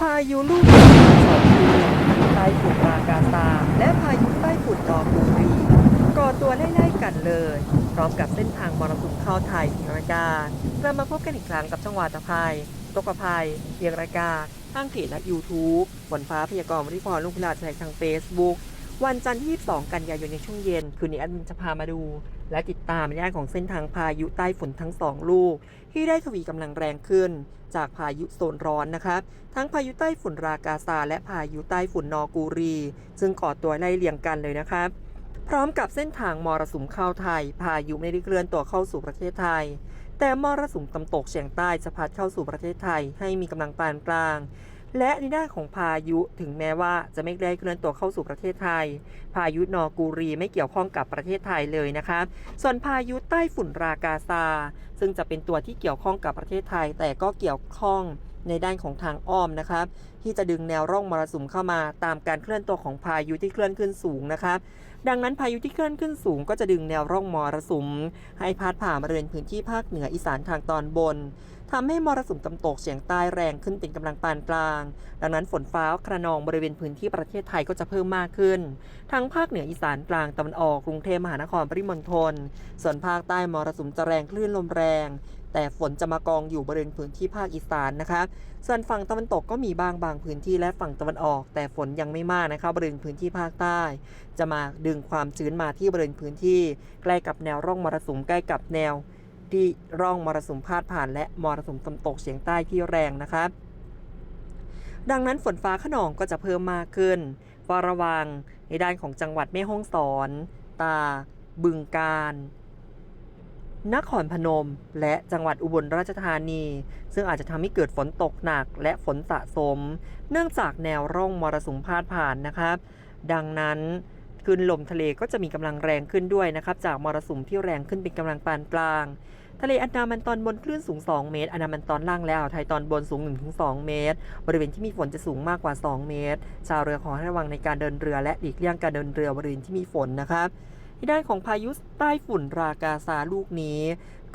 พายุลูกใหญ่สองลูกไต้ฝุ่นรากาซาและพายุไต้ฝุ่นดอกูรีก่อตัวไล่ๆกันเลย พร้อมกับเส้นทางมรสุมเข้าไทยรายการเรามาพบกันอีกครั้งกับจังวัดตะไคร้ตกภัยเพียงรายการทางเพจและ YouTube ฝนฟ้าพยากรณ์วันที่พรลูกพิลาดแทาง Facebook วันจันทร์ที่ 2 กันยายนในช่วงเย็น คืนนี้อันจะพามาดู และติดตามในด้านของเส้นทางพายุใต้ฝุ่นทั้งสองลูก ที่ได้ทวีกำลังแรงขึ้น จากพายุโซนร้อนนะครับ ทั้งพายุใต้ฝุ่นรากาซาและพายุใต้ฝุ่นนอกูรี ซึ่งก่อตัวไล่เลี่ยงกันเลยนะครับ พร้อมกับเส้นทางมรสุมเข้าไทย พายุไม่ได้เคลื่อนตัวเข้าสู่ประเทศไทย แต่มรสุมตะวันตกเฉียงใต้จะพัดเข้าสู่ประเทศไทย ให้มีกำลังปานกลาง และในด้านของพายุถึงแม้ว่าจะไม่ได้เคลื่อนตัวเข้าสู่ประเทศไทย พายุนอกูรีไม่เกี่ยวข้องกับประเทศไทยเลยนะครับส่วนพายุใต้ฝุ่นรากาซา ซึ่งจะเป็นตัวที่เกี่ยวข้องกับประเทศไทย แต่ก็เกี่ยวข้องในด้านของทางอ้อมนะครับที่จะดึงแนวร่องมรสุมเข้ามา ตามการเคลื่อนตัวของพายุที่เคลื่อนขึ้นสูงนะครับดังนั้นพายุที่เคลื่อนขึ้นสูง ก็จะดึงแนวร่องมรสุม ให้พาดผ่านบริเวณพื้นที่ภาคเหนืออีสานทางตอนบน ทำให้มรสุมตะวันตกเฉียงใต้แรงขึ้นเป็นกำลังปานกลาง ดังนั้นฝนฟ้าขนองบริเวณพื้นที่ประเทศไทยก็จะเพิ่มมากขึ้น ทั้งภาคเหนืออีสานกลางตะวันออกกรุงเทพมหานครปริมณฑลส่วนภาคใต้มรสุมจะแรงคลื่นลมแรง แต่ฝนจะมากองอยู่บริเวณพื้นที่ภาคอีสานนะครับส่วนฝั่งตะวันตกก็มีบางบางพื้นที่และฝั่งตะวันออก แต่ฝนยังไม่มากนะครับบริเวณพื้นที่ภาคใต้ จะมาดึงความชื้นมาที่บริเวณพื้นที่ ใกล้กับแนวร่องมรสุมใกล้กับแนว ที่ร่องมรสุมพาดผ่าน และมรสุมตะวันตกเฉียงใต้ที่แรงนะครับดังนั้นฝนฟ้าขนองก็จะเพิ่มมากขึ้นฝ้าระวังในด้านของจังหวัดแม่ฮ่องสอน ตา บึงกาฬนครพนม และจังหวัดอุบลราชธานี ซึ่งอาจจะทำให้เกิดฝนตกหนักและฝนสะสม เนื่องจากแนวร่องมรสุมพาดผ่านนะครับ ดังนั้น คลื่นลมทะเลก็จะมีกำลังแรงขึ้นด้วยนะครับจากมรสุมที่แรงขึ้นเป็นกำลังปานกลาง ทะเลอันดามันตอนบนคลื่นสูง 2 เมตร อันดามันตอนล่างและอ่าวไทยตอนบนสูง 1-2 เมตร บริเวณที่มีฝนจะสูงมากกว่า 2 เมตร ชาวเรือขอให้ระวังในการเดินเรือและหลีกเลี่ยงการเดินเรือบริเวณที่มีฝนนะครับ ที่ด้านของพายุใต้ฝุ่นรากาซาลูกนี้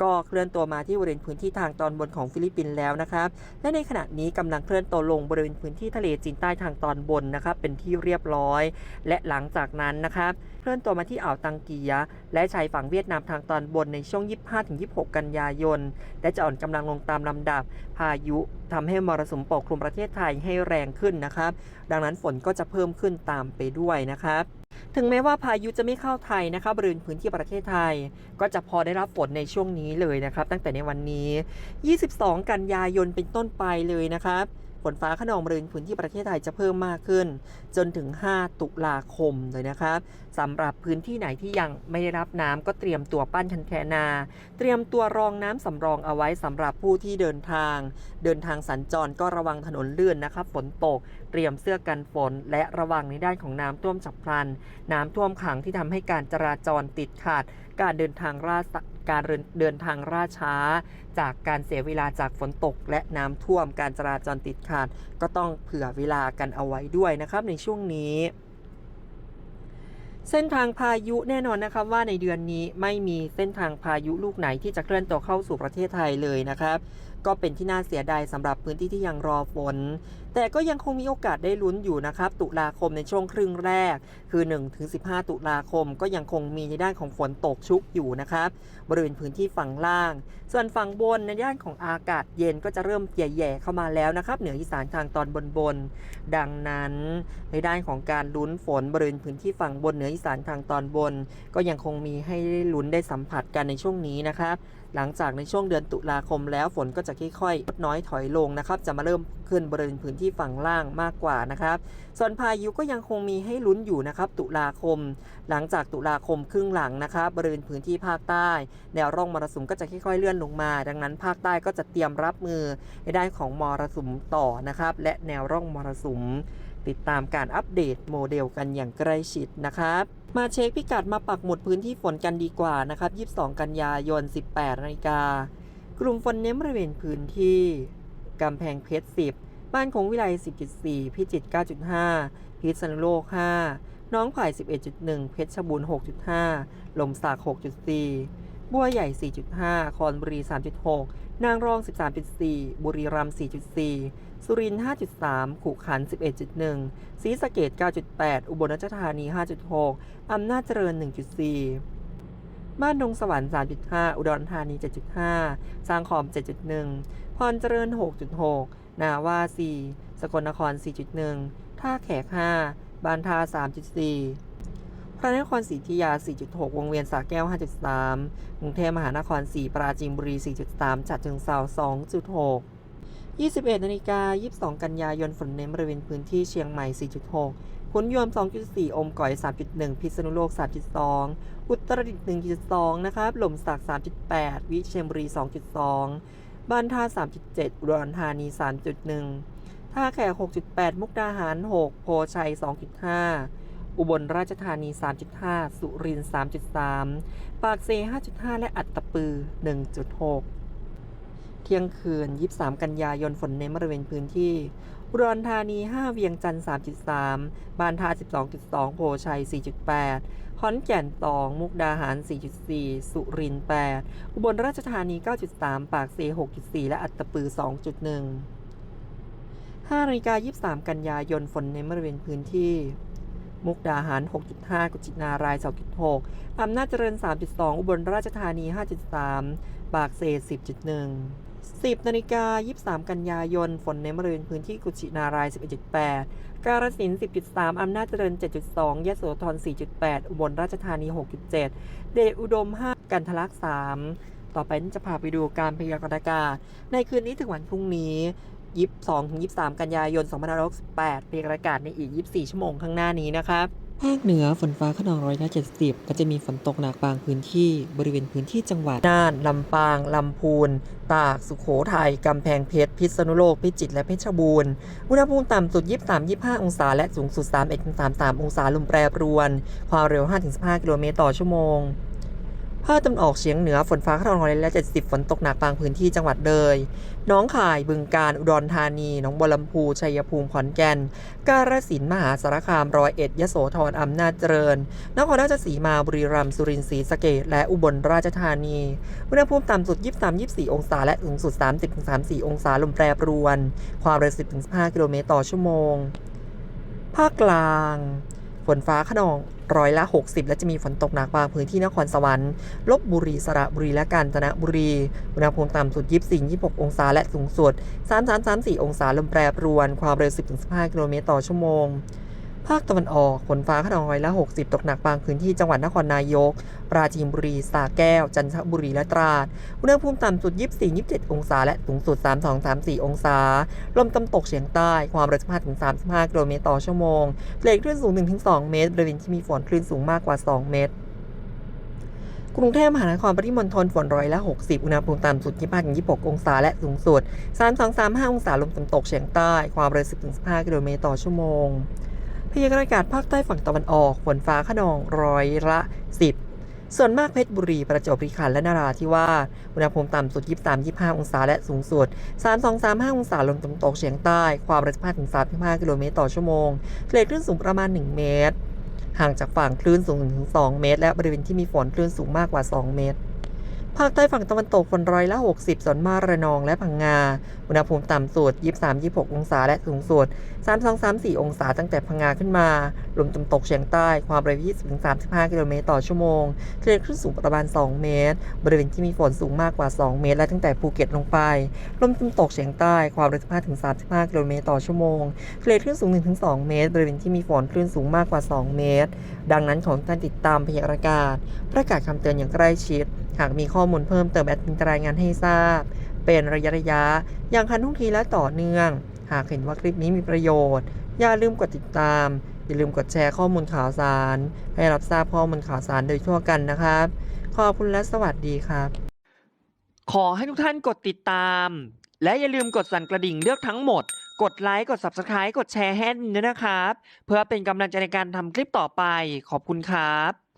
ก็เคลื่อนตัวมาที่บริเวณพื้นที่ทางตอนบนของฟิลิปปินส์แล้วนะครับ และในขณะนี้กำลังเคลื่อนตัวลงบริเวณพื้นที่ทะเลจีนใต้ทางตอนบนนะครับ เป็นที่เรียบร้อย และหลังจากนั้นนะครับ เคลื่อนตัวมาที่อ่าวตังเกีย และชายฝั่งเวียดนามทางตอนบนในช่วง 25-26 กันยายน และจะอ่อนกำลังลงตามลำดับ พายุทำให้มรสุมปกคลุมประเทศไทยให้แรงขึ้นนะครับ ดังนั้นฝนก็จะเพิ่มขึ้นตามไปด้วยนะครับ ถึงแม้ว่าพายุจะไม่เข้าไทยนะครับริเวณพื้นที่ประเทศไทย ก็จะพอได้รับฝนในช่วงนี้เลยนะครับ ตั้งแต่ในวันนี้ 22 กันยายนเป็นต้นไปเลยนะครับฝนฟ้าขนองบริเวณพื้นที่ประเทศไทยจะเพิ่มมากขึ้น จนถึง 5 ตุลาคมเลยนะครับสำหรับพื้นที่ไหนที่ยังไม่ได้รับน้ำก็เตรียมตัวปั้นคันแคนา เตรียมตัวรองน้ำสำรองเอาไว้สำหรับผู้ที่เดินทาง เดินทางสัญจรก็ระวังถนนเลื่อนนะครับฝนตก เตรียมเสื้อกันฝน และระวังในด้านของน้ำท่วมฉับพลัน น้ำท่วมขังที่ทำให้การจราจรติดขัด การเดินทางราการเดินทางราช้า จากการเสียเวลาจากฝนตก และน้ำท่วมการจราจรติดขัด ก็ต้องเผื่อเวลากันเอาไว้ด้วยนะครับในช่วงนี้เส้นทางพายุแน่นอนนะครับว่าในเดือนนี้ไม่มีเส้นทางพายุลูกไหนที่จะเคลื่อนตัวเข้าสู่ประเทศไทยเลยนะครับ ก็เป็นที่น่าเสียดายสำหรับพื้นที่ที่ยังรอฝน แต่ก็ยังคงมีโอกาสได้ลุ้นอยู่นะครับ ตุลาคมในช่วงครึ่งแรก คือ 1-15 ตุลาคมก็ยังคงมีในด้านของฝนตกชุกอยู่นะครับ บริเวณพื้นที่ฝั่งล่าง ส่วนฝั่งบนในด้านของอากาศเย็นก็จะเริ่มแย่ๆเข้ามาแล้วนะครับ เหนืออีสานทางตอนบนบน ดังนั้นในด้านของการลุ้นฝนบริเวณพื้นที่ฝั่งบนเหนืออีสานทางตอนบน ก็ยังคงมีให้ได้ลุ้นได้สัมผัสกันในช่วงนี้นะครับ หลังจากในช่วงเดือนตุลาคมแล้วฝนก็จะค่อยๆลดน้อยถอยลงนะครับ จะมาเริ่มขึ้นบริเวณพื้นที่ฝั่งล่างมากกว่านะครับ ส่วนพายุก็ยังคงมีให้ลุ้นอยู่นะครับ ตุลาคม หลังจากตุลาคมครึ่งหลังนะครับบริเวณพื้นที่ภาคใต้ แนวร่องมรสุมก็จะค่อยๆเลื่อนลงมา ดังนั้นภาคใต้ก็จะเตรียมรับมือในด้านของมรสุมต่อนะครับ และแนวร่องมรสุม ติดตามการอัปเดตโมเดลกันอย่างใกล้ชิดนะครับมาเช็คพิกัดมาปักหมุดพื้นที่ฝนกันดีกว่านะครับ 22 กันยายน 18นาฬิกากลุ่มฝนเน้นบริเวณพื้นที่กำแพงเพชร 10 บ้านของวิไล 10.4 พิจิตร 9.5 พิษณุโลก 5 น้องไผ่11.1 เพชรบูรณ์ 6.5 ลมสาก6.4 บัวใหญ่ 4.5 คอนบุรี 3.6 นางรอง 13.4 บุรีรัมย์ 4.4 สุรินทร์ 5.3ขุขัน 11.1 ศรีสะเกษ9.8 อุบลราชธานี 5.6 อำนาจเจริญ 1.4 บ้านดงสวรรค์ 3.5 อุดรธานี 7.5 สร้างขอม 7.1 พรเจริญ 6.6 นาว่า4สกลนคร 4.1 ท่าแขก 5 บานทา 3.4 พระนครศรีอยุธยา 4.6 วงเวียนสระแก้ว 5.3 กรุงเทพมหานคร 4 ปราจีนบุรี 4.3 จัดจึงเซา2.6 21นาฬิกา 22 กันยายน ฝนเน้นบริเวณพื้นที่เชียงใหม่ 4.6 ขุนยวม 2.4 อมก่อย 3.1 พิษณุโลก 3.2 อุตรดิตถ์ 1.2 นะครับ หล่มสัก 3.8 วิเชียรบุรี 2.2 บ้านท่า 3.7 อุดรธานี 3.1 ท่าแขก 6.8 มุกดาหาร 6 โพชัย 2.5 อุบลราชธานี 3.5 สุรินทร์ 3.3 ปากเซ 5.5 และอัตตปือ 1.6 เที่ยงคืน 23 กันยายนฝนเน้นบริเวณพื้นที่ อุดรธานี 5 เวียงจันทร์ 3.3 บานทา 12.2 โพชัย 4.8 ขอนแก่น 2 มุกดาหาร 4.4 สุรินทร์ 8 อุบลราชธานี 9.3 ปากเซ 6.4 และอัตตปือ 2.1 5นาฬิกา23 กันยายนฝนเน้นบริเวณพื้นที่ มุกดาหาร 6.5 กุชินาราย 2.6 อำนาจเจริญ 3.2 อุบลราชธานี 5.3ปากเซ10.1 10นาฬิกา23 กันยายน ฝนในบริเวณพื้นที่กุชินาราย 11.8 กาฬสิน 10.3 อำนาจเจริญ 7.2 ยะโสธร 4.8 อุบลราชธานี 6.7 เดชอุดม 5 กันทะลัก3ต่อไปจะพาไปดูการพยากรณ์อากาศ ในคืนนี้ถึงวันพรุ่งนี้ 22ถึง23กันยายน2568พยากรณ์อากาศในอีก24ชั่วโมงข้างหน้านี้นะครับภาคเหนือฝนฟ้าขนองร้อยละ70ก็จะมีฝนตกหนักบางพื้นที่บริเวณพื้นที่จังหวัดน่านลำปาง ลำพูน ตาก สุโขทัยกำแพงเพชร พิษณุโลก พิจิตร และเพชรบูรณ์ อุณหภูมิต่ำสุด 23-25 องศา และสูงสุด 31-33 องศาลมแปรปรวน ความเร็ว 5-15 กิโลเมตรต่อชั่วโมง ภาคตะวันออกเฉียงเหนือฝนฟ้าขนองร้อยละ70ฝนตกหนักบางพื้นที่จังหวัดเลยน้องข่ายบึงกาฬอุดรธานีหนองบัวลำพูชัยภูมิขอนแก่น กาฬสินธุ์มหาสารคามร้อยเอ็ดยโสธรอำนาจเจริญนครราชสีมาบุรีรัมย์สุรินทร์ศรีสะเกษและอุบลราชธานีอุณหภูมิต่ำสุด 23-24 องศา และสูงสุด 30-34 องศาลมแปรปรวน ความเร็ว10-15 กิโลเมตรต่อชั่วโมง ภาคกลาง นฟ้าขนองร้อยละ 60 และจะมีฝนตกหนักบางพื้นที่นครสวรรค์ลบบุรีสระบุรีและกาญจนบุรีอุณหภูมิต่ำสุด 24-26 องศาและสูงสุด 33-34 องศาลมแปรปรวน ความเร็ว 10-15 กิโลเมตรต่อชั่วโมง ภาคตะวันออกฝนฟ้าขนองร้อยละ 60 ตกหนักบางพื้นที่จังหวัดนครนายก ปราจีนบุรีสระแก้ว จันทบุรีและตราด อุณหภูมิต่ำสุด 24-27 องศา และสูงสุด 32-34 องศา ลมตะวันตกเฉียงใต้ ความเร็ว15-35 กิโลเมตรต่อชั่วโมงทะเลคลื่นสูง 1-2 เมตร บริเวณที่มีฝนคลื่นสูงมากกว่า 2 เมตรกรุงเทพมหานครปริมณฑลฝนร้อยละ 60 อุณหภูมิต่ำสุด 25-26 องศา และสูงสุด 32-35 องศา ลมตะวันตกเฉียงใต้ ความเร็ว10-15 กิโลเมตรต่อชั่วโมง พยากรณ์อากาศภาคใต้ฝั่งตะวันออกฝนฟ้าขนองร้อยละ 10 ส่วนมากเพชรบุรีประจวบคีรีขันธ์และนราธิวาสอุณหภูมิต่ำสุด 23-25 องศาและสูงสุด 32-35 องศาลมตะวันตกเฉียงใต้ ความเร็ว15-35กิโลเมตรต่อชั่วโมงทะเลคลื่นสูงประมาณ 1 เมตร ห่างจากฝั่งคลื่นสูงถึง2เมตร และบริเวณที่มีฝนคลื่นสูงมากกว่า 2 เมตร ภาคใต้ฝั่งตะวันตกฝนร้อยละ 60 ส่วนมากระนองและพังงา อุณหภูมิต่ำสุด 23-26 องศาและสูงสุด 32-34 องศาตั้งแต่พังงาขึ้นมา ลมตะวันตกเฉียงใต้ความเร็ว 20-35 กิโลเมตรต่อชั่วโมงทะเลคลื่นสูงประมาณ 2 เมตร บริเวณที่มีฝนสูงมากกว่า 2 เมตร และตั้งแต่ภูเก็ตลงไป ลมตะวันตกเฉียงใต้ความเร็ว 15-35 กิโลเมตรต่อชั่วโมงทะเลคลื่นสูง 1-2 เมตร บริเวณที่มีฝนคลื่นสูงมากกว่า 2 เมตร ดังนั้นขอให้ท่านติดตามพยากรณ์อากาศประกาศคำเตือนอย่างใกล้ชิด หากมีข้อมูลเพิ่มเติมแอดมินจะรายงานให้ทราบ เป็นระยะระยะ อย่างทันท่วงทีและต่อเนื่อง หากเห็นว่าคลิปนี้มีประโยชน์ อย่าลืมกดติดตาม อย่าลืมกดแชร์ข้อมูลข่าวสาร ให้รับทราบข้อมูลข่าวสารโดยทั่วกันนะครับ ขอบคุณและสวัสดีครับ ขอให้ทุกท่านกดติดตาม และอย่าลืมกดสั่นกระดิ่งเลือกทั้งหมด กดไลค์ กด Subscribe กดแชร์ให้ด้วยนะครับ เพื่อเป็นกำลังใจในการทำคลิปต่อไป ขอบคุณครับ